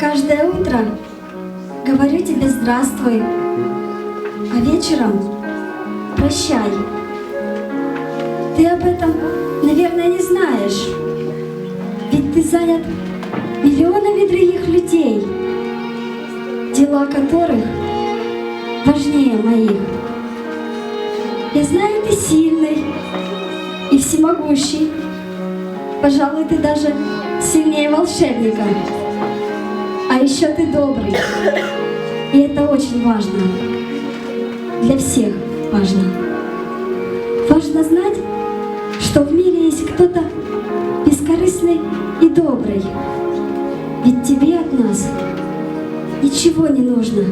Каждое утро говорю тебе здравствуй, а вечером прощай. Ты об этом, наверное, не знаешь, ведь ты занят миллионами других людей, дела которых важнее моих. Я знаю, ты сильный и всемогущий. Пожалуй, ты даже сильнее волшебника. Еще ты добрый. И это очень важно. Для всех важно. Важно знать, что в мире есть кто-то бескорыстный и добрый. Ведь тебе от нас ничего не нужно.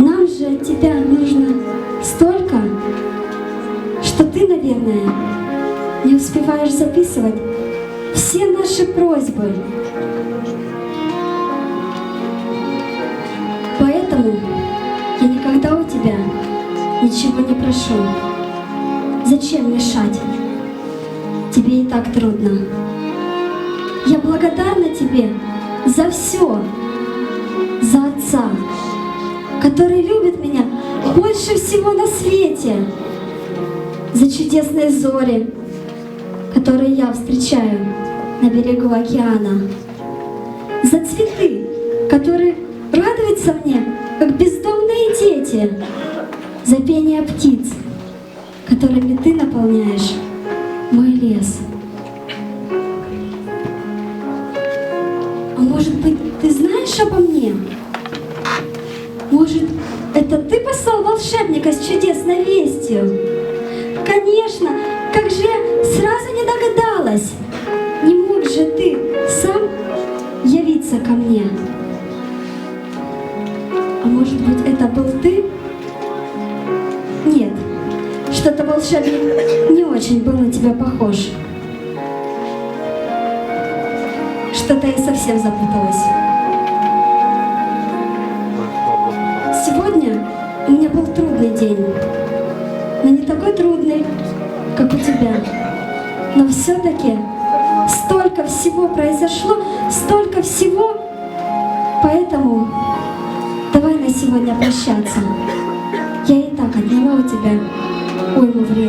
Нам же от тебя нужно столько, что ты, наверное, не успеваешь записывать все наши просьбы. Я никогда у тебя ничего не прошу. Зачем мешать? Тебе и так трудно. Я благодарна тебе за все, за отца, который любит меня больше всего на свете, за чудесные зори, которые я встречаю на берегу океана, за цветы, которые радуются мне, дети, за пение птиц, которыми ты наполняешь мой лес. А может быть, ты знаешь обо мне? Может, это ты послал волшебника с чудесной вестью? Конечно, как же я сразу не догадалась. Не мог же ты сам явиться ко мне? А может быть, это был ты? Что-то волшебник не очень был на тебя похож. Что-то я совсем запуталась. Сегодня у меня был трудный день, но не такой трудный, как у тебя. Но все-таки столько всего произошло, столько всего, поэтому давай на сегодня прощаться. Я и так отняла у тебя ওই মতনই